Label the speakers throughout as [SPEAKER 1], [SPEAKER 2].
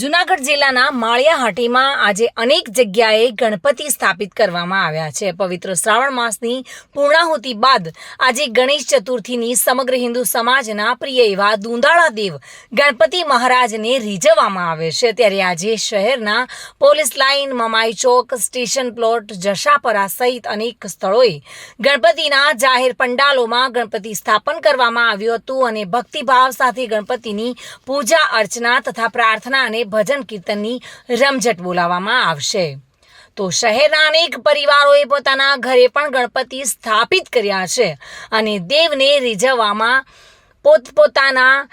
[SPEAKER 1] જુનાગઢ જિલ્લાના માળિયાહાટીમાં આજે અનેક જગ્યાએ ગણપતિ સ્થાપિત કરવામાં આવ્યા છે. પવિત્ર શ્રાવણ માસની પૂર્ણાહુતિ બાદ આજે ગણેશ ચતુર્થીની સમગ્ર હિન્દુ સમાજના પ્રિય એવા દુંદાળા દેવ ગણપતિ મહારાજને રીઝવવામાં આવે છે. ત્યારે આજે શહેરના પોલીસ લાઇન, મમાઈ ચોક, સ્ટેશન પ્લોટ, જશાપરા સહિત અનેક સ્થળોએ ગણપતિના જાહેર પંડાલોમાં ગણપતિ સ્થાપન કરવામાં આવ્યું હતું અને ભક્તિભાવ સાથે ગણપતિની પૂજા અર્ચના તથા પ્રાર્થના અને ભજન કીર્તનની રમઝટ બોલાવવામાં આવશે. તો શહેરના અનેક પરિવારોએ પોતાના ઘરે પણ ગણપતિ સ્થાપિત કર્યા છે અને દેવને રીઝવવામાં પોતપોતાના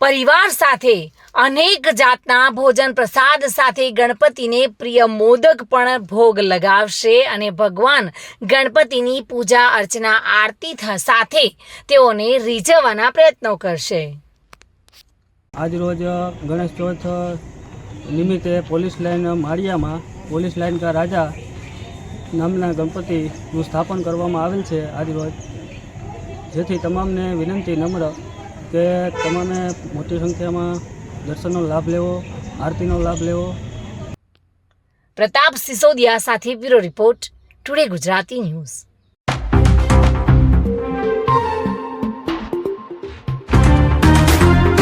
[SPEAKER 1] પરિવાર સાથે અનેક જાતના ભોજન પ્રસાદ સાથે ગણપતિને પ્રિય મોદક પણ ભોગ લગાવશે અને ભગવાન ગણપતિની પૂજા અર્ચના આરતી સાથે તેઓને રીઝવવાના પ્રયત્નો કરશે.
[SPEAKER 2] આજરોજ ગણેશ ચોથ નિમિત્તે પોલીસ લાઇન માળિયામાં પોલીસ લાઇન કા રાજા નામના ગણપતિનું સ્થાપન કરવામાં આવેલ છે આજરોજ. જેથી તમામને વિનંતી નમ્ર કે તમામે મોટી સંખ્યામાં દર્શનનો લાભ લેવો, આરતીનો લાભ લેવો.
[SPEAKER 1] પ્રતાપ સિસોદિયા સાથે bureau report, today Gujarati news.